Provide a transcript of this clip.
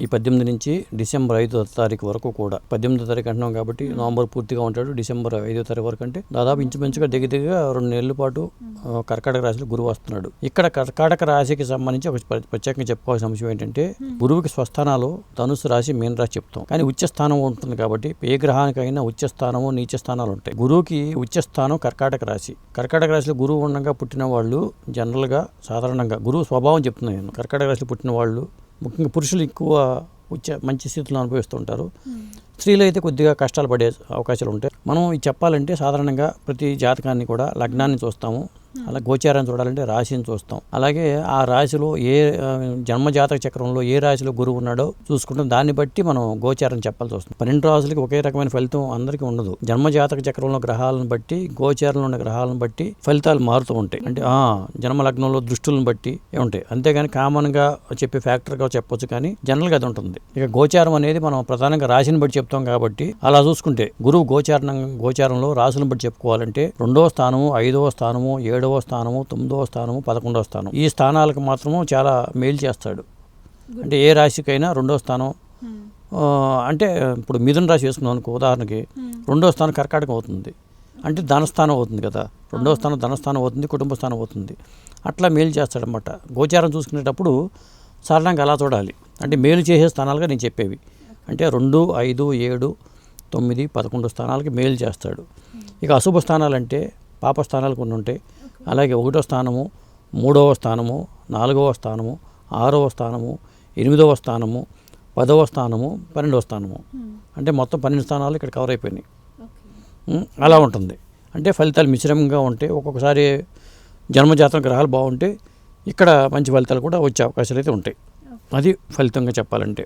ఈ పద్దెనిమిది నుంచి డిసెంబర్ ఐదో తారీఖు వరకు కూడా. పద్దెనిమిదో తారీఖు అంటున్నాం కాబట్టి నవంబర్ పూర్తిగా ఉంటాడు. డిసెంబర్ ఐదో తారీఖు వరకు అంటే దాదాపు ఇంచుమించుగా దగ్గర దగ్గర రెండు నెలల పాటు కర్కాటక రాశిలో గురువు వస్తున్నాడు. ఇక్కడ కర్కాటక రాశికి సంబంధించి ఒక ప్ర- ప్రత్యేకంగా చెప్పుకోవాల్సిన అంశం ఏంటంటే గురువుకి స్వస్థానాలు ధనుసు రాశి మీన రాశి చెప్తాం. కానీ ఉచ్చ స్థానం ఉంటుంది కాబట్టి ఏ గ్రహానికైనా ఉచ్చ స్థానము నీచ స్థానాలు ఉంటాయి. గురువుకి ఉచ్చ స్థానం కర్కాటక రాశి. కర్కాటక రాశిలో గురువు ఉండగా పుట్టిన వాళ్ళు జనరల్గా సాధారణంగా గురువు స్వభావం చెప్తున్నాను నేను. కర్కాటక రాశిలో పుట్టిన వాళ్ళు ముఖ్యంగా పురుషులు ఎక్కువ ఉచ్చ మంచి స్థితిలో అనుభవిస్తుంటారు. స్త్రీలు అయితే కొద్దిగా కష్టాలు పడే అవకాశాలు ఉంటాయి. మనం ఇది చెప్పాలంటే సాధారణంగా ప్రతి జాతకాన్ని కూడా లగ్నాన్ని చూస్తాము. అలా గోచారాన్ని చూడాలంటే రాశిని చూస్తాం. అలాగే ఆ రాశిలో ఏ జన్మజాతక చక్రంలో ఏ రాశిలో గురువు ఉన్నాడో చూసుకుంటాం. దాన్ని బట్టి మనం గోచారం చెప్పాల్సి వస్తుంది. పన్నెండు రాశులకి ఒకే రకమైన ఫలితం అందరికీ ఉండదు. జన్మజాతక చక్రంలో గ్రహాలను బట్టి గోచారంలో ఉన్న గ్రహాలను బట్టి ఫలితాలు మారుతూ ఉంటాయి. అంటే జన్మ లగ్నంలో దృష్టులను బట్టి ఉంటాయి. అంతేగాని కామన్గా చెప్పే ఫ్యాక్టర్గా చెప్పొచ్చు కానీ జనరల్గా అది ఉంటుంది. ఇక గోచారం అనేది మనం ప్రధానంగా రాశిని బట్టి చెప్తాం కాబట్టి అలా చూసుకుంటే గురువు గోచారం గోచారంలో రాశులను బట్టి చెప్పుకోవాలంటే రెండవ స్థానము ఐదవ స్థానము ఏడు ఏడవ స్థానము తొమ్మిదవ స్థానము పదకొండవ స్థానం. ఈ స్థానాలకు మాత్రము చాలా మేలు చేస్తాడు. అంటే ఏ రాశికైనా రెండవ స్థానం. ఆ, అంటే ఇప్పుడు మిథున రాశి వేసుకున్నాం అనుకో ఉదాహరణకి రెండో స్థానం కర్కాటకం అవుతుంది. అంటే ధనస్థానం అవుతుంది కదా. రెండో స్థానం ధనస్థానం అవుతుంది కుటుంబ స్థానం అవుతుంది. అట్లా మేలు చేస్తాడనమాట గోచారం చూసుకునేటప్పుడు సాధారణంగా అలా చూడాలి. అంటే మేలు చేసే స్థానాలుగా నేను చెప్పేవి. అంటే రెండు ఐదు ఏడు తొమ్మిది పదకొండు స్థానాలకి మేలు చేస్తాడు. ఇక అశుభ స్థానాలంటే పాప స్థానాలు కొన్ని ఉంటాయి. అలాగే ఒకటో స్థానము మూడవ స్థానము నాలుగవ స్థానము ఆరవ స్థానము ఎనిమిదవ స్థానము పదవ స్థానము పన్నెండవ స్థానము. అంటే మొత్తం పన్నెండు స్థానాలు ఇక్కడ కవర్ అయిపోయినాయి. ఉం, అలా ఉంటుంది. అంటే ఫలితాలు మిశ్రమంగా ఉంటాయి ఒక్కొక్కసారి జన్మజాతక గ్రహాలు బాగుంటే ఇక్కడ మంచి ఫలితాలు కూడా వచ్చే అవకాశాలు అయితే ఉంటాయి. అది ఫలితంగా చెప్పాలంటే.